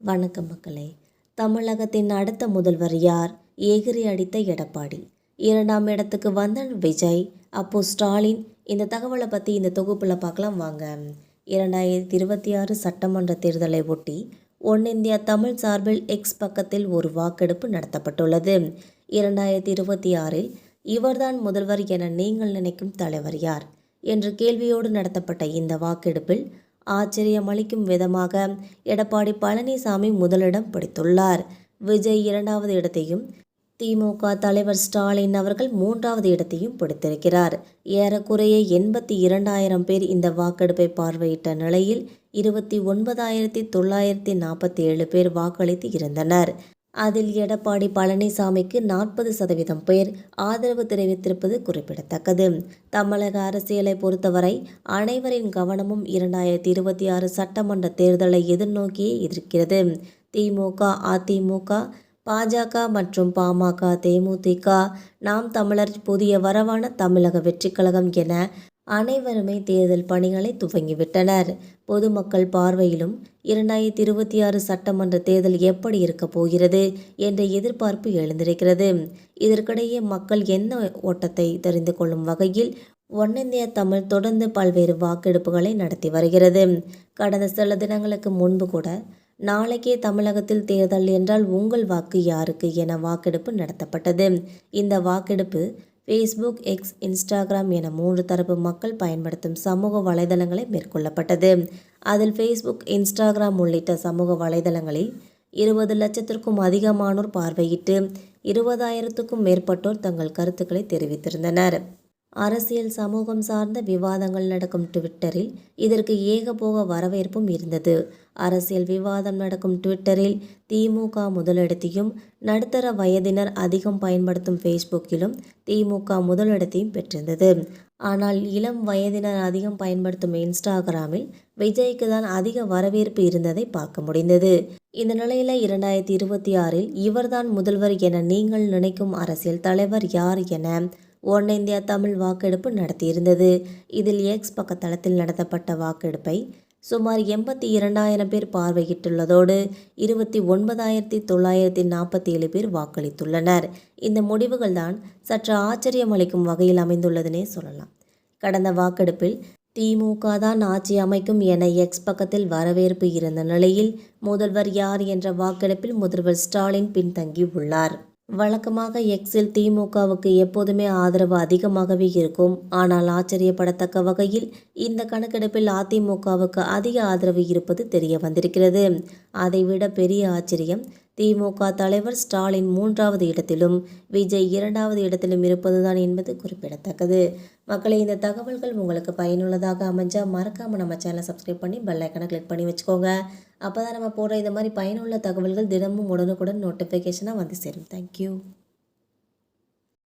வணக்கம் மக்களே. தமிழகத்தின் அடுத்த முதல்வர் யார்? ஏகிரி அடித்த எடப்பாடி. இரண்டாம் இடத்துக்கு வந்தன் விஜய் அப்போ ஸ்டாலின். இந்த தகவலை பற்றி இந்த தொகுப்பில் பார்க்கலாம் வாங்க. இரண்டாயிரத்தி இருபத்தி ஆறு சட்டமன்ற தேர்தலை ஒட்டி ஒன் இந்தியா தமிழ் சார்பில் எக்ஸ் பக்கத்தில் ஒரு வாக்கெடுப்பு நடத்தப்பட்டுள்ளது. இரண்டாயிரத்தி இருபத்தி ஆறில் இவர்தான் முதல்வர் என நீங்கள் நினைக்கும் தலைவர் யார்? என்ற கேள்வியோடு நடத்தப்பட்ட இந்த வாக்கெடுப்பில் ஆச்சரியமளிக்கும் விதமாக எடப்பாடி பழனிசாமி முதலிடம் பிடித்துள்ளார். விஜய் இரண்டாவது இடத்தையும் திமுக தலைவர் ஸ்டாலின் அவர்கள் மூன்றாவது இடத்தையும் பிடித்திருக்கிறார். ஏறக்குறைய எண்பத்தி இரண்டாயிரம் பேர் இந்த வாக்கெடுப்பை பார்வையிட்ட நிலையில் இருபத்தி ஒன்பதாயிரத்தி தொள்ளாயிரத்தி நாற்பத்தி ஏழு பேர் வாக்களித்து இருந்தனர். அதில் எடப்பாடி பழனிசாமிக்கு நாற்பது சதவீதம் பேர் ஆதரவு தெரிவித்திருப்பது குறிப்பிடத்தக்கது. தமிழக அரசியலை பொறுத்தவரை அனைவரின் கவனமும் இரண்டாயிரத்தி இருபத்தி ஆறு சட்டமன்ற தேர்தலை எதிர்நோக்கியே இருக்கிறது திமுக அதிமுக பாஜக மற்றும் பாமக தேமுதிக நாம் தமிழர் புதிய வரவான தமிழக வெற்றிக்கழகம் என அனைவருமே தேர்தல் பணிகளை துவங்கிவிட்டனர். பொதுமக்கள் பார்வையிலும் இரண்டாயிரத்தி இருபத்தி ஆறு சட்டமன்ற தேர்தல் எப்படி இருக்கப் போகிறது என்ற எதிர்பார்ப்பு எழுந்திருக்கிறது. இதற்கிடையே மக்கள் என்ன ஓட்டத்தை தெரிந்து கொள்ளும் வகையில் ஒன்னிந்திய தமிழ் தொடர்ந்து பல்வேறு வாக்கெடுப்புகளை நடத்தி வருகிறது. கடந்த சில தினங்களுக்கு முன்பு கூட நாளைக்கே தமிழகத்தில் தேர்தல் என்றால் உங்கள் வாக்கு யாருக்கு என வாக்கெடுப்பு நடத்தப்பட்டது. இந்த வாக்கெடுப்பு ஃபேஸ்புக் எக்ஸ் இன்ஸ்டாகிராம் என மூன்று தரப்பு மக்கள் பயன்படுத்தும் சமூக வலைதளங்களை மேற்கொள்ளப்பட்டது. அதில் ஃபேஸ்புக் இன்ஸ்டாகிராம் உள்ளிட்ட சமூக வலைதளங்களில் இருபது லட்சத்திற்கும் அதிகமானோர் பார்வையிட்டு இருபதாயிரத்துக்கும் மேற்பட்டோர் தங்கள் கருத்துக்களை தெரிவித்திருந்தனர். அரசியல் சமூகம் சார்ந்த விவாதங்கள் நடக்கும் ட்விட்டரில் இதற்கு ஏகபோக வரவேற்பும் இருந்தது. அரசியல் விவாதம் நடக்கும் ட்விட்டரில் திமுக முதலிடத்தையும் நடுத்தர வயதினர் அதிகம் பயன்படுத்தும் ஃபேஸ்புக்கிலும் திமுக முதலிடத்தையும் பெற்றிருந்தது. ஆனால் இளம் வயதினர் அதிகம் பயன்படுத்தும் இன்ஸ்டாகிராமில் விஜய்க்கு தான் அதிக வரவேற்பு இருந்ததை பார்க்க முடிந்தது. இந்த நிலையில் இரண்டாயிரத்தி இருபத்தி ஆறில் இவர்தான் முதல்வர் என நீங்கள் நினைக்கும் அரசியல் தலைவர் யார் என ஒன் இந்தியா தமிழ் வாக்கெடுப்பு நடத்தியிருந்தது. இதில் எக்ஸ் பக்கத்தளத்தில் நடத்தப்பட்ட வாக்கெடுப்பை சுமார் எண்பத்தி இரண்டாயிரம் பேர் பார்வையிட்டுள்ளதோடு இருபத்தி ஒன்பதாயிரத்தி தொள்ளாயிரத்தி நாற்பத்தி ஏழு பேர் வாக்களித்துள்ளனர். இந்த முடிவுகள் தான் சற்று ஆச்சரியம் அளிக்கும் வகையில் அமைந்துள்ளதுனே சொல்லலாம். கடந்த வாக்கெடுப்பில் திமுக தான் ஆட்சி அமைக்கும் என எக்ஸ் பக்கத்தில் வரவேற்பு இருந்த நிலையில் முதல்வர் யார் என்ற வாக்கெடுப்பில் முதல்வர் ஸ்டாலின் பின்தங்கியுள்ளார். வழக்கமாக எக்ஸில் திமுகவுக்கு எப்போதுமே ஆதரவு அதிகமாகவே இருக்கும். ஆனால் ஆச்சரியப்படத்தக்க வகையில் இந்த கணக்கெடுப்பில் அதிமுகவுக்கு அதிக ஆதரவு இருப்பது தெரிய வந்திருக்கிறது. அதைவிட பெரிய ஆச்சரியம் திமுக தலைவர் ஸ்டாலின் மூன்றாவது இடத்திலும் விஜய் இரண்டாவது இடத்திலும் இருப்பதுதான் என்பது குறிப்பிடத்தக்கது. மக்களை இந்த தகவல்கள் உங்களுக்கு பயனுள்ளதாக அமைஞ்சால் மறக்காமல் நம்ம சேனலை சப்ஸ்கிரைப் பண்ணி பெல்லைக்கனை கிளிக் பண்ணி வச்சுக்கோங்க. அப்போ தான் நம்ம போடுற இந்த மாதிரி பயனுள்ள தகவல்கள் தினமும் உடனுக்குடன் நோட்டிஃபிகேஷனாக வந்து சேரும். தேங்க்யூ